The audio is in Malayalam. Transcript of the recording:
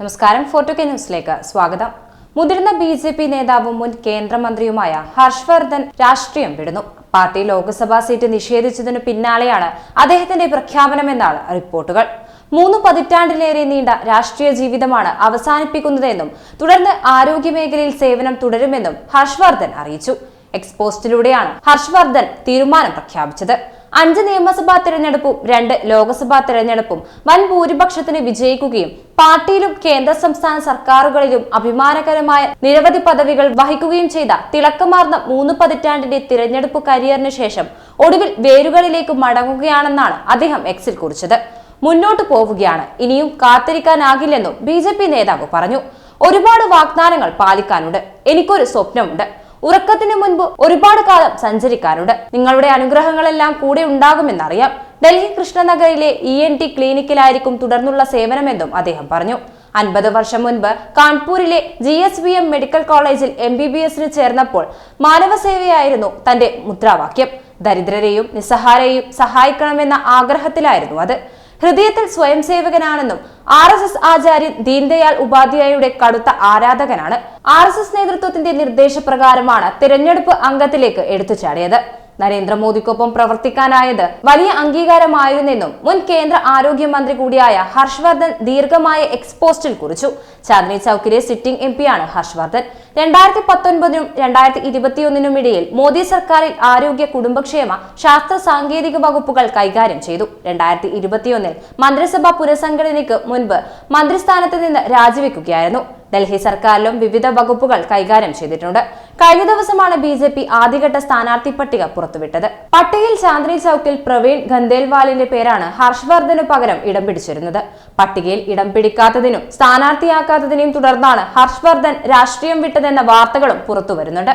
നമസ്കാരം. ഫോട്ടോ കെ ന്യൂസിലേക്ക് സ്വാഗതം. മുതിർന്ന ബി ജെ പി നേതാവും മുൻ കേന്ദ്രമന്ത്രിയുമായ ഹർഷവർദ്ധൻ രാഷ്ട്രീയം വിടുന്നു. പാർട്ടി ലോക്സഭാ സീറ്റ് നിഷേധിച്ചതിനു പിന്നാലെയാണ് അദ്ദേഹത്തിന്റെ പ്രഖ്യാപനമെന്നാണ് റിപ്പോർട്ടുകൾ. മൂന്ന് പതിറ്റാണ്ടിലേറെ നീണ്ട രാഷ്ട്രീയ ജീവിതമാണ് അവസാനിപ്പിക്കുന്നതെന്നും തുടർന്ന് ആരോഗ്യമേഖലയിൽ സേവനം തുടരുമെന്നും ഹർഷവർദ്ധൻ അറിയിച്ചു. എക്സ്പോസ്റ്റിലൂടെയാണ് ഹർഷവർദ്ധൻ തീരുമാനം പ്രഖ്യാപിച്ചത്. അഞ്ച് നിയമസഭാ തെരഞ്ഞെടുപ്പും രണ്ട് ലോക്സഭാ തെരഞ്ഞെടുപ്പും. വൻ ഭൂരിപക്ഷത്തിന് വിജയിക്കുകയും പാർട്ടിയിലും കേന്ദ്ര സംസ്ഥാന സർക്കാരുകളിലും അഭിമാനകരമായ നിരവധി പദവികൾ വഹിക്കുകയും ചെയ്ത തിളക്കമാർന്ന മൂന്ന് പതിറ്റാണ്ടിന്റെ തിരഞ്ഞെടുപ്പ് കരിയറിന് ശേഷം ഒടുവിൽ വേരുകളിലേക്ക് മടങ്ങുകയാണെന്നാണ് അദ്ദേഹം എക്സിൽ കുറിച്ചത്. മുന്നോട്ട് പോവുകയാണ്. ഇനിയും കാത്തിരിക്കാനാകില്ലെന്നും ബി നേതാവ് പറഞ്ഞു. ഒരുപാട് വാഗ്ദാനങ്ങൾ പാലിക്കാനുണ്ട്. എനിക്കൊരു സ്വപ്നമുണ്ട്. ഉറക്കത്തിന് മുൻപ് ഒരുപാട് കാലം സഞ്ചരിക്കാറുണ്ട്. നിങ്ങളുടെ അനുഗ്രഹങ്ങളെല്ലാം കൂടെ ഉണ്ടാകുമെന്നറിയാം. ഡൽഹി കൃഷ്ണനഗറിലെ ഇ എൻ ടി ക്ലിനിക്കിലായിരിക്കും തുടർന്നുള്ള സേവനമെന്നും അദ്ദേഹം പറഞ്ഞു. അൻപത് വർഷം മുൻപ് കാൺപൂരിലെ G S B M medical കോളേജിൽ എം ബി ബി എസിന് ചേർന്നപ്പോൾ മാനവസേവയായിരുന്നു തന്റെ മുദ്രാവാക്യം. ദരിദ്രരെയും നിസ്സഹാരെയും സഹായിക്കണമെന്ന ആഗ്രഹത്തിലായിരുന്നു അത്. ഹൃദയത്തിൽ സ്വയം സേവകനാണെന്നും ആർ എസ് എസ് ആചാര്യൻ ദീൻദയാൽ ഉപാധ്യായയുടെ കടുത്ത ആരാധകനാണ്. ആർ എസ് എസ് നേതൃത്വത്തിന്റെ നിർദ്ദേശപ്രകാരമാണ് തിരഞ്ഞെടുപ്പ് അംഗത്തിലേക്ക് എടുത്തുചാടിയത്. നരേന്ദ്രമോദിക്കൊപ്പം പ്രവർത്തിക്കാനായത് വലിയ അംഗീകാരമായിരുന്നെന്നും മുൻ കേന്ദ്ര ആരോഗ്യമന്ത്രി കൂടിയായ ഹർഷവർദ്ധൻ ദീർഘമായ എക്സ്പോസ്റ്റിൽ കുറിച്ചു. ചാന്ദിനി ചൌക്കിലെ സിറ്റിംഗ് എം പിയാണ് ഹർഷവർദ്ധൻ. രണ്ടായിരത്തി പത്തൊൻപതിനും രണ്ടായിരത്തി ഇരുപത്തിയൊന്നിനും ഇടയിൽ മോദി സർക്കാരിൽ ആരോഗ്യ കുടുംബക്ഷേമ ശാസ്ത്ര സാങ്കേതിക വകുപ്പുകൾ കൈകാര്യം ചെയ്തു. രണ്ടായിരത്തി ഇരുപത്തിയൊന്നിൽ മന്ത്രിസഭാ പുനഃസംഘടനയ്ക്ക് മുൻപ് മന്ത്രിസ്ഥാനത്ത് നിന്ന് രാജിവെക്കുകയായിരുന്നു. ഡൽഹി സർക്കാരിലും വിവിധ വകുപ്പുകൾ കൈകാര്യം ചെയ്തിട്ടുണ്ട്. കഴിഞ്ഞ ദിവസമാണ് ബി ജെ പി ആദ്യഘട്ട സ്ഥാനാർത്ഥി പട്ടിക പുറത്തുവിട്ടത്. പട്ടികയിൽ ചാന്ദ്നി ചൌക്കിൽ പ്രവീൺ ഖന്ദേൽവാലിന്റെ പേരാണ് ഹർഷവർദ്ധനു പകരം ഇടം പിടിച്ചിരുന്നത്. പട്ടികയിൽ ഇടം പിടിക്കാത്തതിനും സ്ഥാനാർത്ഥിയാക്കാത്തതിനെയും തുടർന്നാണ് ഹർഷവർദ്ധൻ രാഷ്ട്രീയം വിട്ടതെന്ന വാർത്തകളും പുറത്തുവരുന്നുണ്ട്.